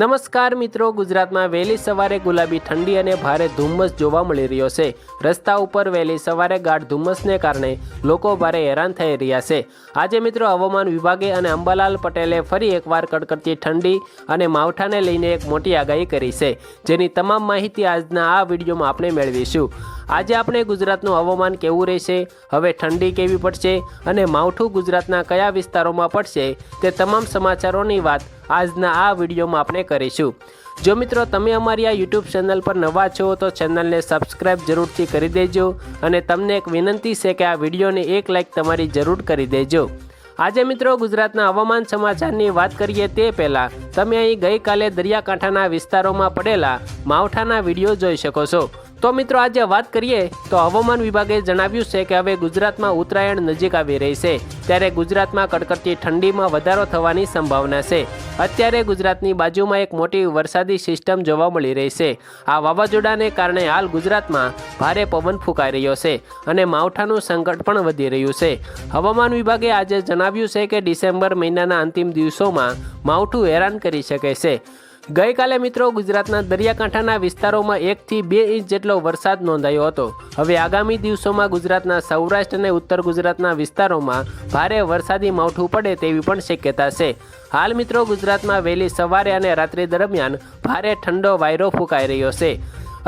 નમસ્કાર મિત્રો, ગુજરાતમાં વહેલી સવારે ગુલાબી ઠંડી અને ભારે ધુમ્મસ જોવા મળી રહ્યો છે. રસ્તા ઉપર વહેલી સવારે ગાઢ ધુમ્મસને કારણે લોકો ભારે હેરાન થઈ રહ્યા છે. આજે મિત્રો, હવામાન વિભાગે અને અંબાલાલ પટેલે ફરી એકવાર કડકડતી ઠંડી અને માવઠાને લઈને એક મોટી આગાહી કરી છે. જેની તમામ માહિતી આજના આ વિડીયોમાં આપણે મેળવીશું. આજે આપણે ગુજરાતનું હવામાન કેવું રહેશે, હવે ઠંડી કેવી પડશે અને માવઠું ગુજરાતના કયા વિસ્તારોમાં પડશે તે તમામ સમાચારોની વાત આજના આ વિડીયોમાં આપણે કરીશું. જો મિત્રો તમે અમારી આ યુટ્યુબ ચેનલ પર નવા છો, તો ચેનલને સબસ્ક્રાઇબ જરૂરથી કરી દેજો અને તમને એક વિનંતી છે કે આ વિડીયોને એક લાઈક તમારી જરૂર કરી દેજો. આજે મિત્રો ગુજરાતના હવામાન સમાચારની વાત કરીએ તે પહેલાં, તમે અહીં ગઈકાલે દરિયાકાંઠાના વિસ્તારોમાં પડેલા માવઠાના વીડિયો જોઈ શકો છો. તો મિત્રો આજે વાત કરીએ, તો હવામાન વિભાગે જણાવ્યું છે કે હવે ગુજરાતમાં ઉત્તરાયણ નજીક આવી રહી છે. ત્યારે ગુજરાતમાં કડકડતી ઠંડીમાં વધારો થવાની સંભાવના છે. અત્યારે ગુજરાતની બાજુમાં એક મોટી વરસાદી સિસ્ટમ જોવા મળી રહી છે. આ વાવાઝોડાને કારણે હાલ ગુજરાતમાં ભારે પવન ફૂંકાઈ રહ્યો છે અને માવઠાનું સંકટ પણ વધી રહ્યું છે. હવામાન વિભાગે આજે જણાવ્યું છે કે ડિસેમ્બર મહિનાના અંતિમ દિવસોમાં માવઠું હેરાન કરી શકે છે. ગઈકાલે મિત્રો ગુજરાતના દરિયાકાંઠાના વિસ્તારોમાં એકથી બે ઇંચ જેટલો વરસાદ નોંધાયો હતો. હવે આગામી દિવસોમાં ગુજરાતના સૌરાષ્ટ્ર અને ઉત્તર ગુજરાતના વિસ્તારોમાં ભારે વરસાદી માવઠું પડે તેવી પણ શક્યતા છે. હાલ મિત્રો ગુજરાતમાં વહેલી સવારે અને રાત્રિ દરમિયાન ભારે ઠંડો વાયરો ફૂંકાઈ રહ્યો છે.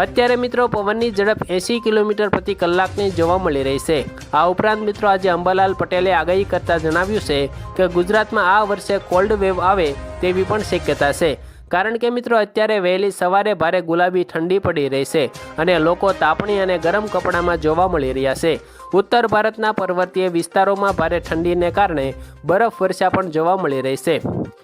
અત્યારે મિત્રો પવનની ઝડપ એંસી કિલોમીટર પ્રતિ કલાકની જોવા મળી રહી છે. આ ઉપરાંત મિત્રો આજે અંબાલાલ પટેલે આગાહી કરતા જણાવ્યું છે કે ગુજરાતમાં આ વર્ષે કોલ્ડ વેવ આવે તેવી પણ શક્યતા છે. કારણ કે મિત્રો અત્યારે વહેલી સવારે ભારે ગુલાબી ઠંડી પડી રહી છે અને લોકો તાપણી અને ગરમ કપડામાં જોવા મળી રહ્યા છે. ઉત્તર ભારતના પર્વતીય વિસ્તારોમાં ભારે ઠંડીને કારણે બરફ વર્ષા પણ જોવા મળી રહી છે.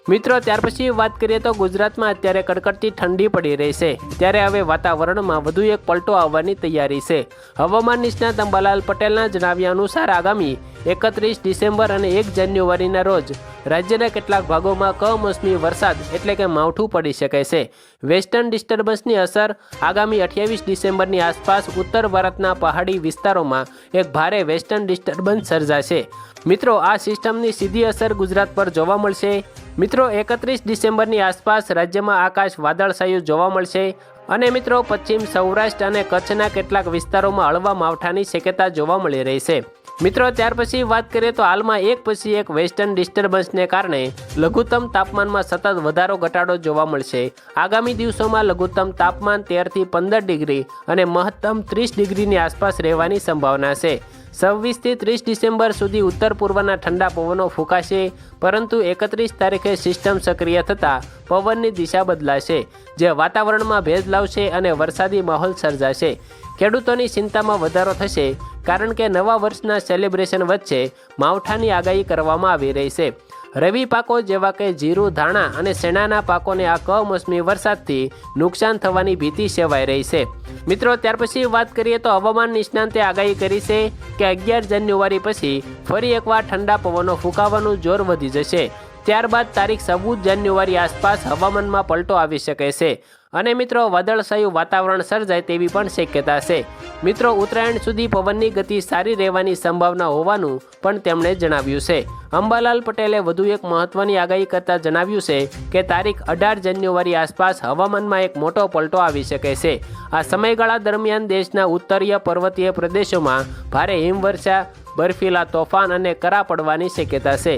મિત્રો, ત્યાર પછી વાત કરીએ તો ગુજરાતમાં અત્યારે કડકડતી ઠંડી પડી રહી છે. ત્યારે હવે વાતાવરણમાં વધુ એક પલટો આવવાની તૈયારી છે. હવામાન નિષ્ણાત અંબાલાલ પટેલના જણાવ્યા અનુસાર આગામી એકત્રીસ ડિસેમ્બર અને એક જાન્યુઆરીના રોજ રાજ્યના કેટલાક ભાગોમાં કમોસમી વરસાદ એટલે કે માવઠું પડી શકે છે. વેસ્ટર્ન ડિસ્ટર્બન્સની અસર આગામી અઠ્યાવીસ ડિસેમ્બરની આસપાસ ઉત્તર ભારતના પહાડી વિસ્તારોમાં એક ભારે વેસ્ટર્ન ડિસ્ટર્બન્સ સર્જાશે. મિત્રો, આ સિસ્ટમની સીધી અસર ગુજરાત પર જોવા મળશે. મિત્રો, એકત્રીસ ડિસેમ્બરની આસપાસ રાજ્યમાં આકાશ વાદળછાયું જોવા મળશે અને મિત્રો, પશ્ચિમ સૌરાષ્ટ્ર અને કચ્છના કેટલાક વિસ્તારોમાં હળવા માવઠાની શક્યતા જોવા મળી રહી છે. મિત્રો, ત્યાર પછી વાત કરીએ તો હાલમાં એક પછી એક વેસ્ટર્ન ડિસ્ટર્બન્સને કારણે લઘુત્તમ તાપમાનમાં સતત વધારો, ઘટાડો જોવા મળશે. આગામી દિવસોમાં લઘુત્તમ તાપમાન તેરથી પંદર ડિગ્રી અને મહત્તમ ત્રીસ ડિગ્રીની આસપાસ રહેવાની સંભાવના છે. છવ્વીસથી ત્રીસ ડિસેમ્બર સુધી ઉત્તર પૂર્વના ઠંડા પવનો ફૂંકાશે, પરંતુ એકત્રીસ તારીખે સિસ્ટમ સક્રિય થતાં પવનની દિશા બદલાશે, જે વાતાવરણમાં ભેજ લાવશે અને વરસાદી માહોલ સર્જાશે. ખેડૂતોની ચિંતામાં વધારો થશે કારણ કે નવા વર્ષના સેલિબ્રેશન વચ્ચે માવઠાની આગાહી કરવામાં આવી રહી છે. રવિ પાકો જેવા કે જીરું, ધાણા અને શેણાના પાકોને આ કમોસમી વરસાદથી નુકસાન થવાની ભીતિ સેવાઈ રહી છે. મિત્રો, ત્યાર પછી વાત કરીએ તો હવામાન નિષ્ણાંતે આગાહી કરી છે કે અગિયાર જાન્યુઆરી પછી ફરી એકવાર ઠંડા પવનો ફૂંકાવાનું જોર વધી જશે. ત્યારબાદ તારીખ ચૌદ જાન્યુઆરી આસપાસ હવામાનમાં પલટો આવી શકે છે. અને મિત્રો વાદળછાયું વાતાવરણ સર્જાય તેવી પણ શક્યતા છે. મિત્રો, ઉત્તરાયણ સુધી પવનની ગતિ સારી રહેવાની સંભાવના હોવાનું પણ તેમણે જણાવ્યું છે. અંબાલાલ પટેલે વધુ એક મહત્વની આગાહી કરતા જણાવ્યું છે કે તારીખ અઢાર જાન્યુઆરી આસપાસ હવામાનમાં એક મોટો પલટો આવી શકે છે. આ સમયગાળા દરમિયાન દેશના ઉત્તરીય પર્વતીય પ્રદેશોમાં ભારે હિમવર્ષા, બર્ફીલા તોફાન અને કરા પડવાની શક્યતા છે.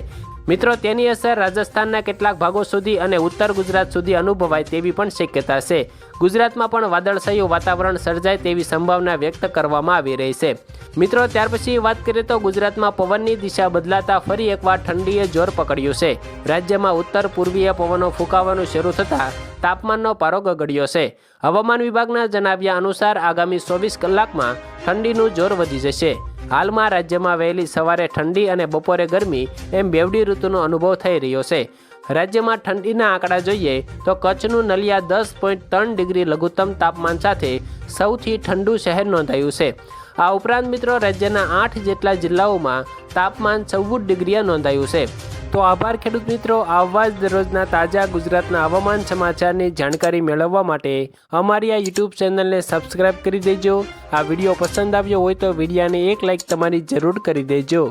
મિત્રો, તેની અસર રાજસ્થાનના કેટલાક ભાગો સુધી અને ઉત્તર ગુજરાત સુધી અનુભવાય તેવી પણ શક્યતા છે. ગુજરાતમાં પણ વાદળછાયું વાતાવરણ સર્જાય તેવી સંભાવના વ્યક્ત કરવામાં આવી રહી છે. મિત્રો, ત્યાર પછી વાત કરીએ તો ગુજરાતમાં પવનની દિશા બદલાતા ફરી એકવાર ઠંડીએ જોર પકડ્યું છે. રાજ્યમાં ઉત્તર પૂર્વીય પવનો ફૂંકાવાનું શરૂ થતાં તાપમાનનો પારો ગગડ્યો છે. હવામાન વિભાગના જણાવ્યા અનુસાર આગામી ચોવીસ કલાકમાં ઠંડીનું જોર વધી જશે. હાલમાં રાજ્યમાં વહેલી સવારે ઠંડી અને બપોરે ગરમી એમ બેવડી ઋતુનો અનુભવ થઈ રહ્યો છે. રાજ્યમાં ઠંડીના આંકડા જોઈએ તો કચ્છનું નલિયા દસ પોઈન્ટ ત્રણ ડિગ્રી લઘુત્તમ તાપમાન સાથે સૌથી ઠંડુ શહેર નોંધાયું છે. આ ઉપરાંત મિત્રો રાજ્યના આઠ જેટલા જિલ્લાઓમાં તાપમાન ચૌદ ડિગ્રીએ નોંધાયું છે. તો આભાર, ખેડૂત મિત્રો. આવા જ દરરોજના તાજા ગુજરાતના હવામાન સમાચારની જાણકારી મેળવવા માટે અમારી આ યુટ્યુબ ચેનલને સબસ્ક્રાઈબ કરી દેજો. આ વીડિયો પસંદ આવ્યો હોય તો વિડીયાને એક લાઈક તમારી જરૂર કરી દેજો.